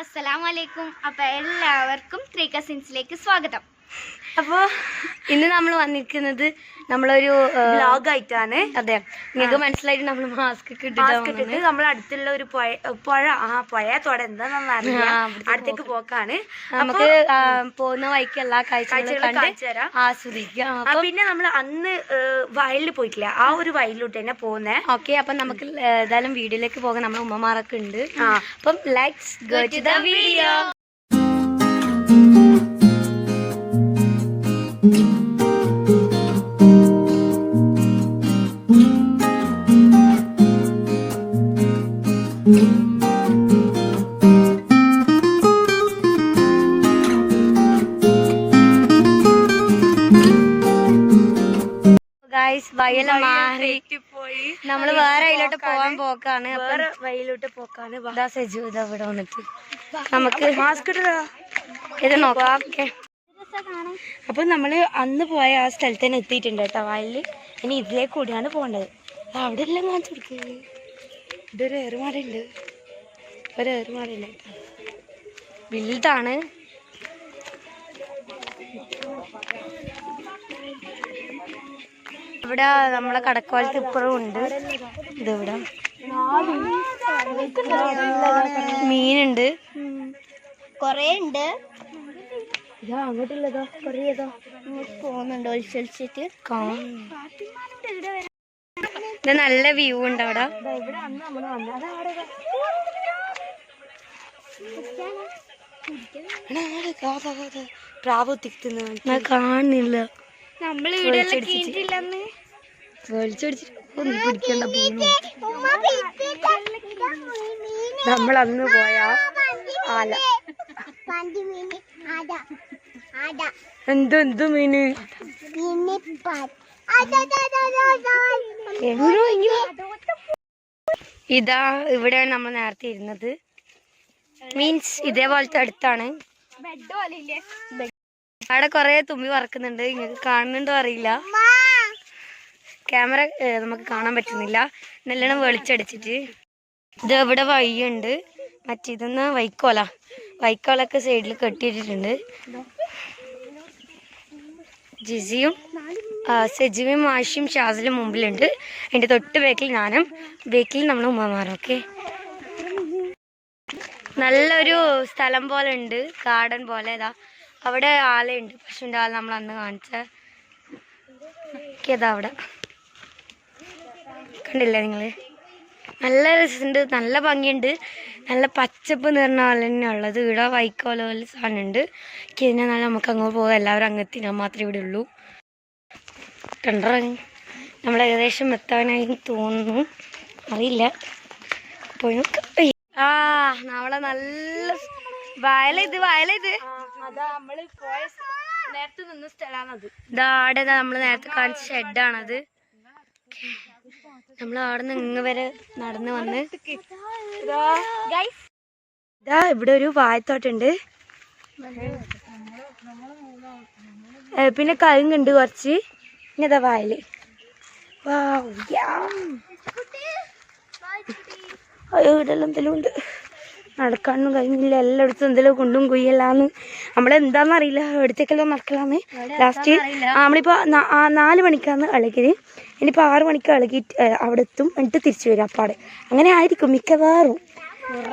അസ്സലാമു അലൈക്കും. അപ്പൊ എല്ലാവർക്കും ത്രീ കസിൻസിലേക്ക് സ്വാഗതം. അപ്പോ ഇന്ന് നമ്മൾ വന്നിരിക്കുന്നത് നമ്മളൊരു ബ്ലോഗ് ആയിട്ടാണ് അതെ. നിങ്ങൾക്ക് മനസ്സിലായിട്ട് നമ്മൾ മാസ്ക് ഇട്ടിട്ട് നമ്മൾ അടുത്തുള്ള ഒരു പുഴ പുഴ ആ പുഴ തോട എന്താണെന്ന് അറിയില്ല. ആ, അടുത്തേക്ക് പോക്കാണ്. നമുക്ക് പോകുന്ന വഴിക്ക് എല്ലാ കാഴ്ചകളും ആസ്വദിക്കാം. പിന്നെ നമ്മൾ അന്ന് വയലിൽ പോയിട്ടില്ല. ആ ഒരു വയലിലോട്ട് തന്നെ പോകുന്നേ. ഓക്കെ അപ്പം നമുക്ക് ഏതായാലും വീഡിയോയിലേക്ക് പോകാൻ നമ്മുടെ ഉമ്മമാരൊക്കെ ഉണ്ട്. അപ്പം let's go to the video guys മാറി. പോയി നമ്മൾ വേറെ അതിലോട്ട് പോകാൻ പോക്കാണ്. വേറെ വയലോട്ട് പോക്കാണ്. ഇതാ സെജു ഇതാ ഇവിടെ വന്നിട്ട്. നമുക്ക് മാസ്ക് ഇത് നോക്കാം. ഓക്കെ അപ്പൊ നമ്മൾ അന്ന് പോയ ആ സ്ഥലത്ത് തന്നെ എത്തിയിട്ടുണ്ട് കേട്ടോ വയലിൽ. ഇനി ഇതിലേക്ക് കൂടിയാണ് പോകേണ്ടത്. അവിടെ എല്ലാം കാണിച്ചു കൊടുക്കുന്നത് ഇതൊരു ഏറുമാടുണ്ട് ഒരു ഏറുമാടുണ്ട് വലുതാണ്. ഇവിടെ നമ്മളെ കടക്കോലത്ത് ഇപ്പുറം ഉണ്ട്. ഇതിവിടെ. മീനുണ്ട്. കൊറേ ഉണ്ട്. ഇതാ അങ്ങോട്ടുള്ളതോ കുറേതോ. ഇങ്ങോട്ട് പോകുന്നുണ്ട് കാണും. ഇത് നല്ല വ്യൂ ഉണ്ട് അവിടെ. ഇവിടെ അന്ന് നമ്മൾ വന്നത്. അതാ പ്രാവ് തിക്കുന്നു ഞാൻ കാണുന്നില്ല നമ്മൾ പിടിക്കണ്ട നമ്മൾ അന്ന് പോയ. ആല. എന്ത് എന്ത് മീന്? ഇതാ ഇവിടെയാണ് നമ്മൾ നേരത്തെ ഇരുന്നത്. മീൻസ് ഇതേപോലത്തെ അടുത്താണ്. അവിടെ കൊറേ തുമ്പി പറക്കുന്നുണ്ട്. നിങ്ങൾക്ക് കാണുന്നുണ്ടോ അറിയില്ല. ക്യാമറ നമുക്ക് കാണാൻ പറ്റുന്നില്ല. നല്ലോണം വെളിച്ചടിച്ചിട്ട്. ഇത് ഇവിടെ വഴിയുണ്ട്. മറ്റേതെന്ന് വൈക്കോല. വൈക്കോലൊക്കെ സൈഡിൽ കെട്ടിയിട്ടിട്ടുണ്ട്. ജിസിയും ആ, മാഷിയും ഷാസിലും മുമ്പിലുണ്ട്. എന്റെ തൊട്ട് ബേക്കിൽ ഞാനും. ബേക്കിൽ നമ്മൾ ഉമ്മമാരും. ഓക്കെ നല്ലൊരു സ്ഥലം പോലെ ഉണ്ട് ഗാർഡൻ പോലെ. ഇതാ അവിടെ ആലയുണ്ട്. പശുവിന്റെ ആല നമ്മൾ അന്ന് കാണിച്ച ഇതാ അവിടെ. കണ്ടില്ലേ നിങ്ങൾ നല്ല രസമുണ്ട് നല്ല ഭംഗിയുണ്ട്. നല്ല പച്ചപ്പ് നിറഞ്ഞ പോലെ തന്നെ ഉള്ളത്. ഇവിടെ വൈക്കോല പോലെ സാധനമുണ്ട്. കഴിഞ്ഞാൽ നമുക്ക് അങ്ങോട്ട് പോകാം. എല്ലാവരും അങ്ങെത്തിനാൻ മാത്രമേ ഇവിടെ ഉള്ളൂ. കണ്ടറ നമ്മൾ ഏകദേശം എത്താനായി തോന്നുന്നു. അറിയില്ല. പോയി നോക്കാം. ആ നമ്മളെ നല്ല വയല ഇത് വയല ഇത് നേരത്തെ നിന്ന സ്ഥലമാണത് ദാടെ നമ്മൾ നേരത്തെ കാണിച്ച ഷെഡാണത്. നമ്മൾ അവിടെ നിന്ന് ഇങ്ങ് വരെ നടന്ന് വന്ന്. ഇതാ ഇവിടെ ഒരു വായത്തോട്ടുണ്ട്. ഉണ്ട് പിന്നെ കഴുങ്ങുണ്ട് കുറച്ച്. ഇതാ വായൽ. വാ. അയ്യോ ഇവിടെല്ലാം എന്തെങ്കിലും ഉണ്ട് നടക്കാനൊന്നും കഴിഞ്ഞില്ല. എല്ലായിടത്തും എന്തെങ്കിലും കുണ്ടും കുയ്യല്ലാന്ന് നമ്മളെന്താന്നറിയില്ല എവിടത്തേക്കെല്ലാം നടക്കലാന്ന്. ലാസ്റ്റ് നമ്മളിപ്പോ നമ്മളിപ്പോൾ നാല് മണിക്കാന്ന് ഇളകിയത്. ഇനിയിപ്പോൾ ആറ് മണിക്ക് ഇളകിയിട്ട് അവിടെ എത്തും എന്നിട്ട് തിരിച്ചു വരും അപ്പാടെ. അങ്ങനെ ആയിരിക്കും മിക്കവാറും.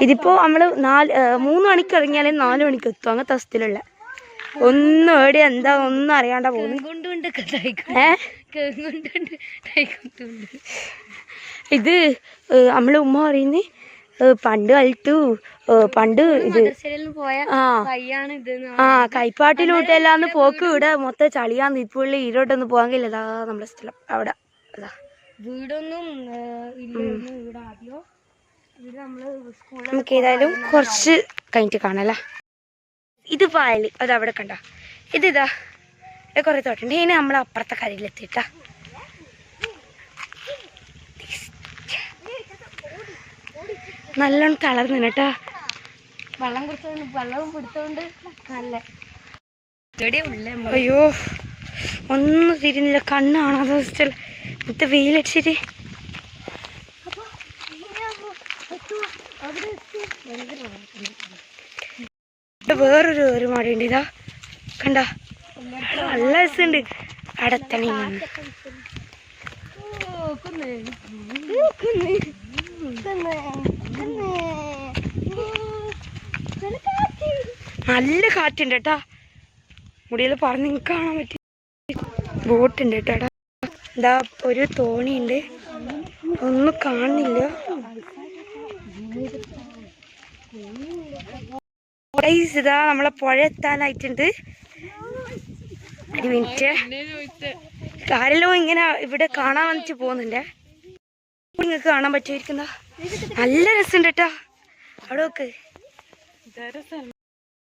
ഇതിപ്പോ നമ്മൾ നാല് മൂന്ന് മണിക്ക് ഇറങ്ങിയാലേ നാല് മണിക്ക് എത്തും. അങ്ങനത്തെ അവസ്ഥയിലുള്ള ഒന്നും എവിടെ എന്താ ഒന്നും അറിയാണ്ടാ പോകുന്നു. ഏ? ഇത് നമ്മളെ ഉമ്മ പറയുന്നേ പണ്ട് കളിത്തു പണ്ട് ഇത് ആ. കൈപ്പാട്ടിലൂട്ടെല്ലാന്ന് പോക്ക് ഇവിടെ മൊത്തം ചളിയാന്ന് ഇപ്പുള്ളി ഈരോട്ടൊന്നും പോകാൻ കഴിയില്ല. അതാ നമ്മുടെ സ്ഥലം അവിടെ അതാ വീടൊന്നും നമുക്ക് ഏതായാലും കുറച്ച് കഴിഞ്ഞിട്ട് കാണാല്ലേ ഇത് പായൽ അത് അവിടെ കണ്ട? ഇത് ഇതാ കുറേ തോട്ടുണ്ട് ഇനി നമ്മൾ അപ്പുറത്തെ കരയിലെത്തിട്ടാ നല്ലോണം തളർന്നു കേട്ടോ വെള്ളം കുടിച്ചോണ്ട് വെള്ളവും പിടിച്ചോണ്ട് നല്ല അയ്യോ ഒന്നും തിരിഞ്ഞില്ല. കണ്ണാണ് അത് അവസ്ഥയിൽ. മൊത്തം വെയിലടിച്ചിട്ട്? വേറൊരു ഒരു മഴയുണ്ട് ഇതാ കണ്ട? നല്ല രസമുണ്ട്. അടത്തണി നല്ല കാറ്റുണ്ട് കേട്ടാ. മുടിയിൽ പറഞ്ഞ് നിങ്ങൾക്ക് കാണാൻ പറ്റി. ബോട്ടുണ്ട് കേട്ടാ. എന്താ ഒരു തോണിയുണ്ട്. ഒന്നും കാണുന്നില്ല. ഇതാ നമ്മളെ പുഴ എത്താനായിട്ടുണ്ട്. ഒരു മിനിറ്റ്. ആരെല്ലോ ഇങ്ങനെ ഇവിടെ കാണാൻ വന്നിട്ട് പോകുന്നുണ്ടേ. നിങ്ങൾക്ക് കാണാൻ പറ്റുമായിരിക്കുന്ന നല്ല രസമുണ്ട് കേട്ടോ. അവിടെ നോക്ക്.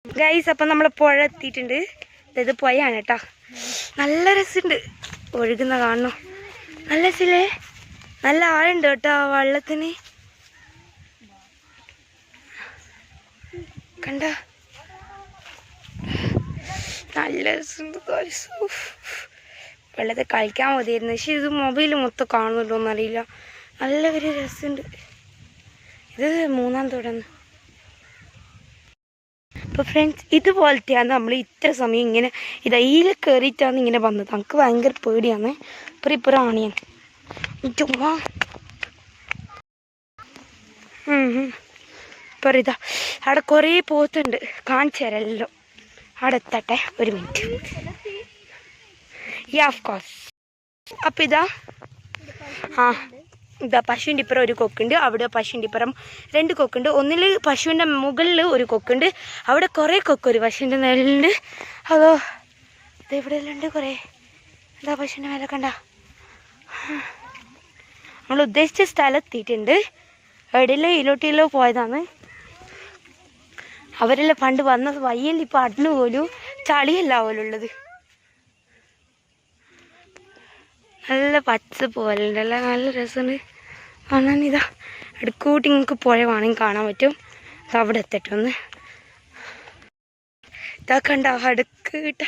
ഗൈസ് അപ്പം നമ്മൾ പുഴ എത്തിയിട്ടുണ്ട്. ഇത് പുഴയാണ് കേട്ടാ. നല്ല രസമുണ്ട്. ഒഴുകുന്ന കാണണം. നല്ല രസമില്ലേ? നല്ല ആഴുണ്ട് കേട്ടോ വെള്ളത്തിന്. കണ്ട? നല്ല രസമുണ്ട് വെള്ളത്തെ കളിക്കാൻ മതിയായിരുന്നു. പക്ഷെ ഇത് മൊബൈൽ മൊത്തം കാണുമല്ലോ എന്നറിയില്ല. നല്ല ഒരു രസമുണ്ട്. ഇത് മൂന്നാം തുടർന്ന് അപ്പോൾ ഫ്രണ്ട്സ് ഇതുപോലത്തെയാണ് നമ്മൾ ഇത്ര സമയം ഇങ്ങനെ ഇത് അതിൽ കയറിയിട്ടാണ് ഇങ്ങനെ വന്നത്. നമുക്ക് ഭയങ്കര പേടിയാണ്. ഇപ്പൊ ഇപ്പൊ റാണിയാണ് ചുമ്മാ ഇപ്പം അവിടെ കുറേ പോത്തുണ്ട്. കാണിച്ചു തരാമല്ലോ അവിടെ എത്തട്ടെ. ഒരു മിനിറ്റ് യാ ഓഫ് കോഴ്സ് അപ്പം ഇതാ. ആ. ഇതാ പശുവിന്റെ ഇപ്പുറം ഒരു കൊക്കുണ്ട് അവിടെ പശുവിന്റെ ഇപ്പുറം രണ്ട് കൊക്കുണ്ട്. ഒന്നിൽ പശുവിന്റെ മുകളിൽ ഒരു കൊക്കുണ്ട് അവിടെ കുറേ കൊക്ക് ഒരു പശുവിന്റെ നിഴലുണ്ട് അതോ ഇത് ഇവിടെ ഉണ്ട് കുറേ. എന്താ പശുവിന്റെ മേലെ കണ്ട? നമ്മൾ ഉദ്ദേശിച്ച സ്ഥലത്തിട്ടുണ്ട് എവിടെയല്ലോ ഇലോട്ടിയിലോ പോയതാണ്. അവരെല്ലാം പണ്ട് വന്ന വയ്യല്ല ഇപ്പം അടിന് പോലും ചളിയല്ല പോലുള്ളത് നല്ല പച്ച പോലെ അല്ല നല്ല രസമുണ്ട് ഇതാ അടുക്കൂട്ടി നിങ്ങൾക്ക് പുഴ വേണമെങ്കിൽ കാണാൻ പറ്റും. അത് അവിടെ എത്തട്ടെ ഒന്ന്. ഇതാ കണ്ട അടുക്കിട്ട്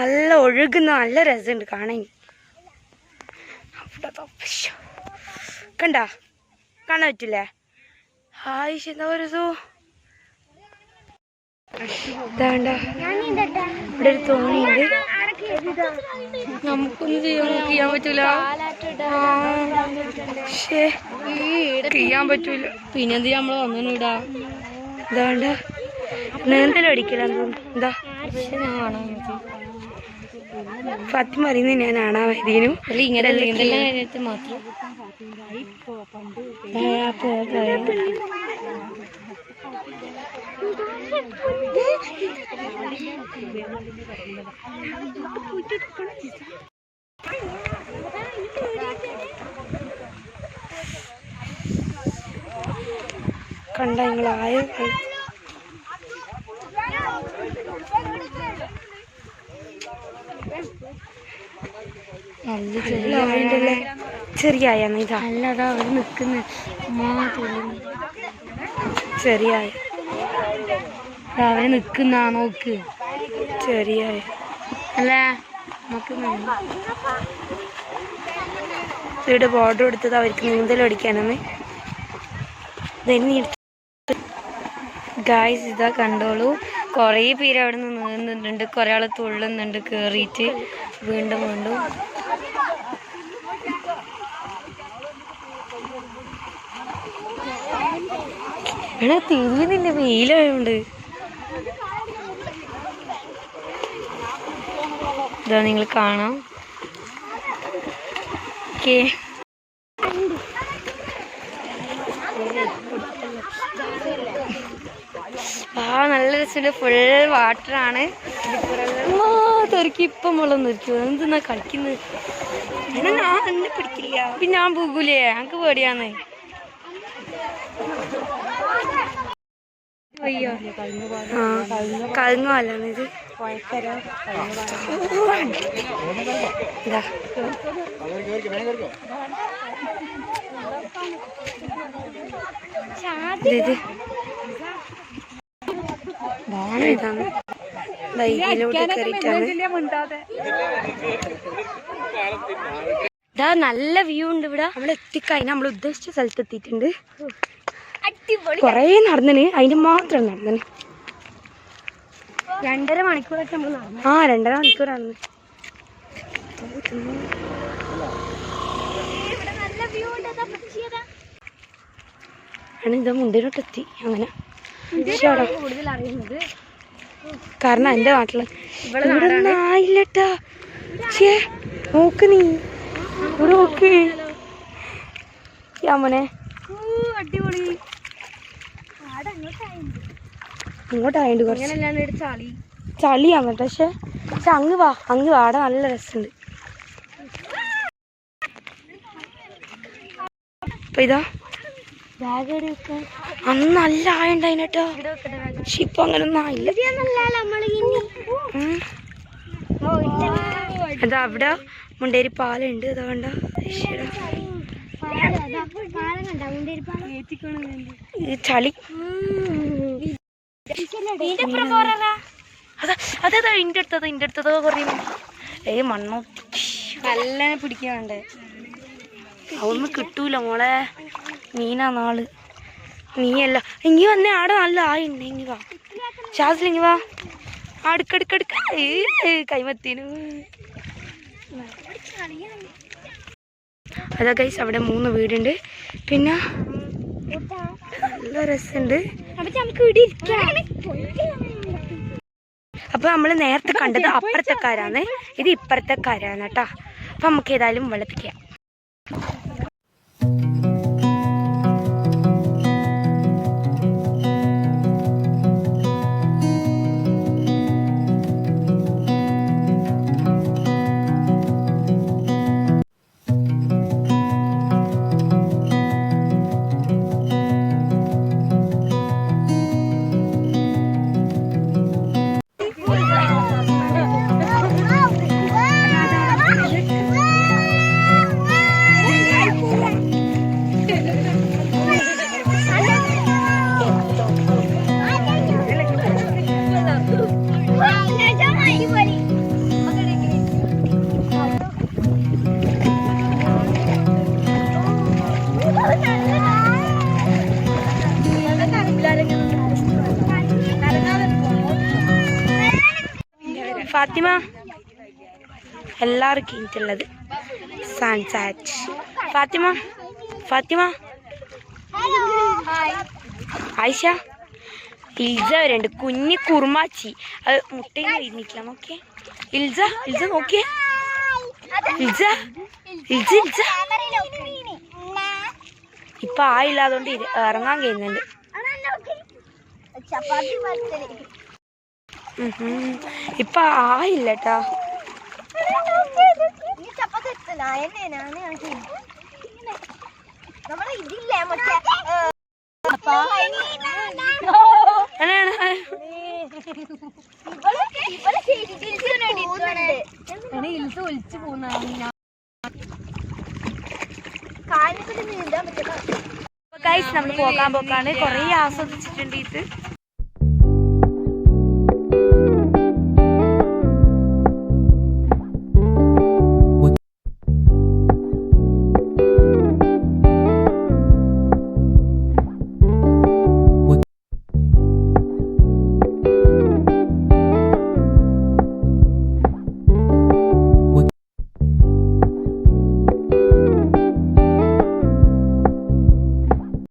നല്ല ഒഴുകുന്ന നല്ല രസമുണ്ട് കാണാൻ. അവിടെ. കണ്ട? കാണാൻ പറ്റില്ലേ? ഹായ് എന്താ ഒരു ഇതാണ്ട ഇവിടെ ഒരു തോണിയുണ്ട്. നമുക്കൊന്നും ചെയ്യാൻ ചെയ്യാൻ പറ്റൂല. ചെയ്യാൻ പറ്റൂല. പിന്നെന്ത് നമ്മൾ വന്നു ഇടാ? ഇതാണ്ട നീന്തലടിക്കലാന്ന് തോന്നുന്നു. എന്താ പറയുന്നത് ഞാൻ ആണാ ഇതിനും അല്ല ഇങ്ങനെ നീന്തലിനെ കാര്യത്തിൽ മാത്രം. കണ്ട നിങ്ങളായ നല്ല ചെറിയ ആയണ്ടല്ലേ ചെറിയ ആയാണ് ഇതാ. അല്ലതാ അവിടെ നിക്കുന്ന ചെറിയ ആയ. അവർ നിക്കുന്ന നോക്ക്. ചെറിയ അല്ലേ? നമുക്ക്. ഇവിടെ ബോർഡർ എടുത്തത് അവർക്ക് നീന്തൽ അടിക്കാനാണ് ഗായ്സ് ഇതാ കണ്ടോളൂ. കുറേ പേര് അവിടെ നിന്ന് നീന്തുന്നുണ്ട്. കുറേ ആൾ തുള്ളുന്നുണ്ട് കേറിയിട്ട് വീണ്ടും വീണ്ടും. എടാ തിരിയുന്നില്ല. വെയിലായോണ്ട്. ഇതാ നിങ്ങൾ കാണാം. ഓക്കെ. ആ നല്ല രസമുണ്ട്. ഫുൾ വാട്ടർ ആണ്. തെറുക്കി ഇപ്പം വെള്ളം തെറിക്കോ എന്തെന്നാ കളിക്കുന്നത് എന്നാ ഞാൻ എന്നെ പിടിക്കില്ല. പിന്നെ ഞാൻ പോകൂലേ? ഞങ്ങക്ക് പേടിയാന്ന്. ഇത്. നല്ല വ്യൂ ഉണ്ട് ഇവിടെ. നമ്മൾ എത്തിക്കഴിഞ്ഞാൽ നമ്മൾ ഉദ്ദേശിച്ച സ്ഥലത്ത് എത്തിയിട്ടുണ്ട് കൊറേ നടന്നിന് അതിന് മാത്രം നടന്നിന്. രണ്ടര മണിക്കൂറൊക്കെ നമ്മൾ നടന്നു. ആ രണ്ടര മണിക്കൂറാണ് ആണ് ഇത് മുണ്ടിലോട്ടെത്തി അങ്ങനെ. കൂടുതൽ അറിയുന്നത്. കാരണം എന്റെ നാട്ടിൽ ഇവിടെ ഒന്നും ആയില്ലട്ടാ ഛേ നോക്ക് നീ. ഇവിടെ നോക്ക്. യാമനെ അടിപൊളി. ഇങ്ങോട്ടായിട്ട് കുറച്ച് ചളിയാണ് പക്ഷെ പക്ഷെ അങ്ങ് വാ അങ്ങ് വാ. അവിടെ നല്ല രസമുണ്ട്. അപ്പൊ ഇതാ. അന്ന് നല്ല ആയുണ്ടായിട്ടോ പക്ഷെ ഇപ്പൊ അങ്ങനെ ഒന്നും ആയില്ല. അതാ അവിടെ മുണ്ടേരി പാലുണ്ട്. അതാ ഈ ചളി. അതാ. ഇന്റെ അടുത്തത് ഇന്റെ അടുത്തത് കുറേ ഏയ് മണ്ണോ. നല്ല പിടിക്കാണ്ട് അതൊന്നും കിട്ടൂല മോളെ. മീനാ നാൾ നീയല്ല ഇങ്ങി വന്നേ ആടെ നല്ല ആയിണ്ട് ഇങ്ങി വാ. ഷാസിൽ ഇങ്ങി വാ. അടുക്കടുക്കടുക്ക കൈമത്തിനു. അതാ ഗൈസ് അവിടെ മൂന്ന് വീടുണ്ട്. പിന്നെ നല്ല രസമുണ്ട്. അപ്പൊ നമ്മൾ നേരത്തെ കണ്ടത് അപ്പുറത്തെ കാരാണ് ഇത് ഇപ്പുറത്തെ കാരാണ് കേട്ടോ. അപ്പൊ നമുക്ക് ഏതായാലും വെള്ളത്തിക്കാം എല്ലാവർക്കും കഴിഞ്ഞിട്ടുള്ളത് സൺസാറ്റ് ഫാത്തിമ ഫാത്തിമ ആയിഷ ഇൽസ വരുന്നുണ്ട് കുഞ്ഞി കുറുമാച്ചി അത് മുട്ടയിൽ ഇരുന്നിട്ടില്ല നോക്കിയേ ഇൽസ ഇൽസ നോക്കിയേ ഇൽസ ഇൽസ ഇൽസ ഇപ്പൊ ആയില്ലാതുകൊണ്ട് ഇറങ്ങാൻ കഴിയുന്നുണ്ട്. ഇപ്പൊ ആയില്ല കേട്ടാ ഇൽസ് ഒലിച്ചു പോകുന്ന. ഗൈസ് നമ്മൾ പോകാൻ പോക്കാണ്. കൊറേ ആസ്വദിച്ചിട്ടുണ്ട് ഇത്.